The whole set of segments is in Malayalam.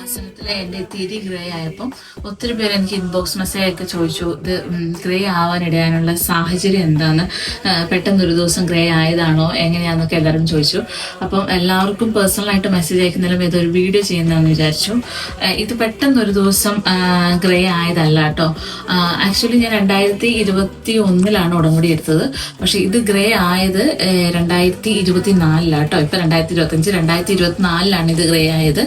കൃപാസനത്തിലെ എന്റെ തിരി ഗ്രേ ആയപ്പം ഒത്തിരി പേര് എനിക്ക് ഇൻബോക്സ് മെസ്സേജ് ഒക്കെ ചോദിച്ചു ഇത് ഗ്രേ ആവാനിടയാനുള്ള സാഹചര്യം എന്താണ് പെട്ടെന്ന് ഒരു ദിവസം ഗ്രേ ആയതാണോ? എങ്ങനെയാണെന്നൊക്കെ എല്ലാവരും ചോദിച്ചു. അപ്പം എല്ലാവർക്കും പേഴ്സണലായിട്ട് മെസ്സേജ് അയക്കുന്നതിലും ഇതൊരു വീഡിയോ ചെയ്യുന്നതെന്ന് വിചാരിച്ചു. ഇത് പെട്ടെന്ന് ഒരു ദിവസം ഗ്രേ ആയതല്ല കേട്ടോ. ആക്ച്വലി ഞാൻ രണ്ടായിരത്തി ഇരുപത്തി ഒന്നിലാണ് ഉടമ്പടി എടുത്തത് പക്ഷേ ഇത് ഗ്രേ ആയത് രണ്ടായിരത്തി ഇരുപത്തി നാലിലാണ് കേട്ടോ. ഇപ്പം രണ്ടായിരത്തി ഇരുപത്തഞ്ച് രണ്ടായിരത്തി ഇരുപത്തി നാലിലാണ് ഇത് ഗ്രേ ആയത്.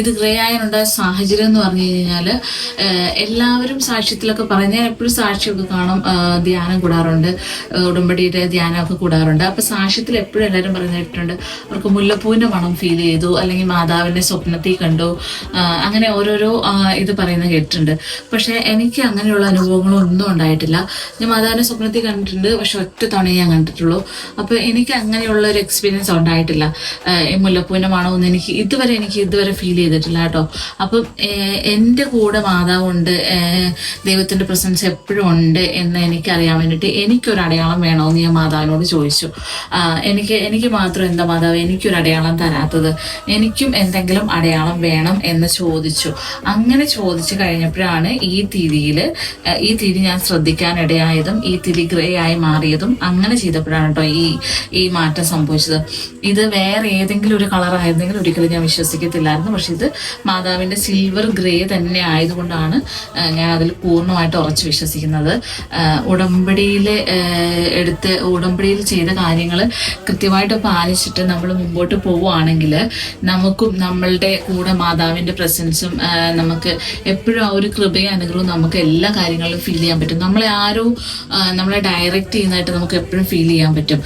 ഇത് ഗ്രേ ആയതിനുണ്ടായ സാഹചര്യം എന്ന് പറഞ്ഞു കഴിഞ്ഞാൽ എല്ലാവരും സാക്ഷ്യത്തിലൊക്കെ ഞാൻ എപ്പോഴും സാക്ഷിയൊക്കെ കാണും ധ്യാനം കൂടാറുണ്ട് ഉടമ്പടിയുടെ ധ്യാനമൊക്കെ കൂടാറുണ്ട്. അപ്പം സാക്ഷ്യത്തിൽ എപ്പോഴും എല്ലാവരും പറഞ്ഞു അവർക്ക് മുല്ലപ്പൂവിന്റെ മണം ഫീൽ ചെയ്തു അല്ലെങ്കിൽ മാതാവിന്റെ സ്വപ്നത്തിൽ കണ്ടു അങ്ങനെ ഓരോരോ ഇത് പറയുന്നത് കേട്ടിട്ടുണ്ട്. പക്ഷേ എനിക്ക് അങ്ങനെയുള്ള അനുഭവങ്ങളൊന്നും ഉണ്ടായിട്ടില്ല. ഞാൻ മാതാവിന്റെ സ്വപ്നത്തിൽ കണ്ടിട്ടുണ്ട് പക്ഷെ ഒറ്റ തവണ ഞാൻ കണ്ടിട്ടുള്ളൂ. അപ്പോൾ എനിക്ക് അങ്ങനെയുള്ള ഒരു എക്സ്പീരിയൻസ് ഉണ്ടായിട്ടില്ല. ഈ മുല്ലപ്പൂവിന്റെ മണമൊന്നും എനിക്ക് ഇതുവരെ എനിക്ക് ഇതുവരെ ഫീൽ ചെയ്തിട്ടില്ല കേട്ടോ. അപ്പം എന്റെ കൂടെ മാതാവുണ്ട് ദൈവത്തിന്റെ പ്രസൻസ് എപ്പോഴും ഉണ്ട് എന്ന് എനിക്കറിയാൻ വേണ്ടിയിട്ട് എനിക്കൊരു അടയാളം വേണമെന്ന് ഞാൻ മാതാവിനോട് ചോദിച്ചു. എനിക്ക് എനിക്ക് മാത്രം എന്താ മാതാവ് എനിക്കൊരു അടയാളം തരാത്തത്? എനിക്കും എന്തെങ്കിലും അടയാളം വേണം എന്ന് ചോദിച്ചു. അങ്ങനെ ചോദിച്ചു കഴിഞ്ഞപ്പോഴാണ് ഈ തിരിയിൽ ഈ തിരി ഞാൻ ശ്രദ്ധിക്കാനിടയായതും ഈ തിരി ഗ്രേ ആയി മാറിയതും അങ്ങനെ ചെയ്തപ്പോഴാണ് കേട്ടോ ഈ ഈ മാറ്റം സംഭവിച്ചത്. ഇത് വേറെ ഏതെങ്കിലും ഒരു കളർ ആയിരുന്നെങ്കിൽ ഒരിക്കലും ഞാൻ വിശ്വസിക്കത്തില്ലായിരുന്നു. പക്ഷെ ഇത് മാതാവിന്റെ സിൽവർ ഗ്രേ തന്നെ ആയതുകൊണ്ടാണ് ഞാൻ അതിൽ പൂർണമായിട്ട് ഉറച്ച് വിശ്വസിക്കുന്നത്. ഉടമ്പടിയിൽ എടുത്ത് ഉടമ്പടിയിൽ ചെയ്ത കാര്യങ്ങൾ കൃത്യമായിട്ട് പാലിച്ചിട്ട് നമ്മൾ മുമ്പോട്ട് പോവുകയാണെങ്കിൽ നമുക്കും നമ്മളുടെ കൂടെ മാതാവിന്റെ പ്രസൻസും നമുക്ക് എപ്പോഴും ആ ഒരു കൃപയും അനുഗ്രഹവും നമുക്ക് എല്ലാ കാര്യങ്ങളിലും ഫീൽ ചെയ്യാൻ പറ്റും. നമ്മളെ ആരോ നമ്മളെ ഡയറക്റ്റ് ചെയ്യുന്നതായിട്ട് നമുക്ക് എപ്പോഴും ഫീൽ ചെയ്യാൻ പറ്റും.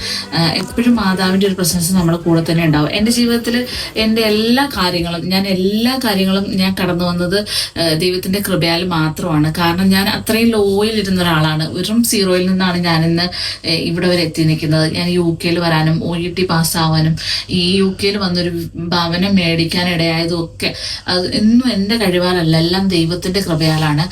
എപ്പോഴും മാതാവിന്റെ ഒരു പ്രസൻസ് നമ്മുടെ കൂടെ തന്നെ ഉണ്ടാവും. എന്റെ ജീവിതത്തിൽ എന്റെ എല്ലാ കാര്യങ്ങളും ഞാൻ എല്ലാ കാര്യങ്ങളും ഞാൻ കടന്നു വന്നത് ദൈവത്തിന്റെ കൃപയാൽ മാത്രമാണ്. കാരണം ഞാൻ അത്രയും ലോയിൽ ഇരുന്ന ഒരാളാണ്. വെറും സീറോയിൽ നിന്നാണ് ഞാൻ ഇന്ന് ഇവിടെ വരെ എത്തി നിൽക്കുന്നത്. ഞാൻ യു കെയിൽ വരാനും ഒ ഇ ടി പാസ്സാവാനും ഈ യു കെയിൽ വന്നൊരു ഭവനം മേടിക്കാൻ ഇടയായതും ഒക്കെ അത് എന്നും എന്റെ കഴിവാലല്ല. എല്ലാം ദൈവത്തിന്റെ കൃപയാലാണ്.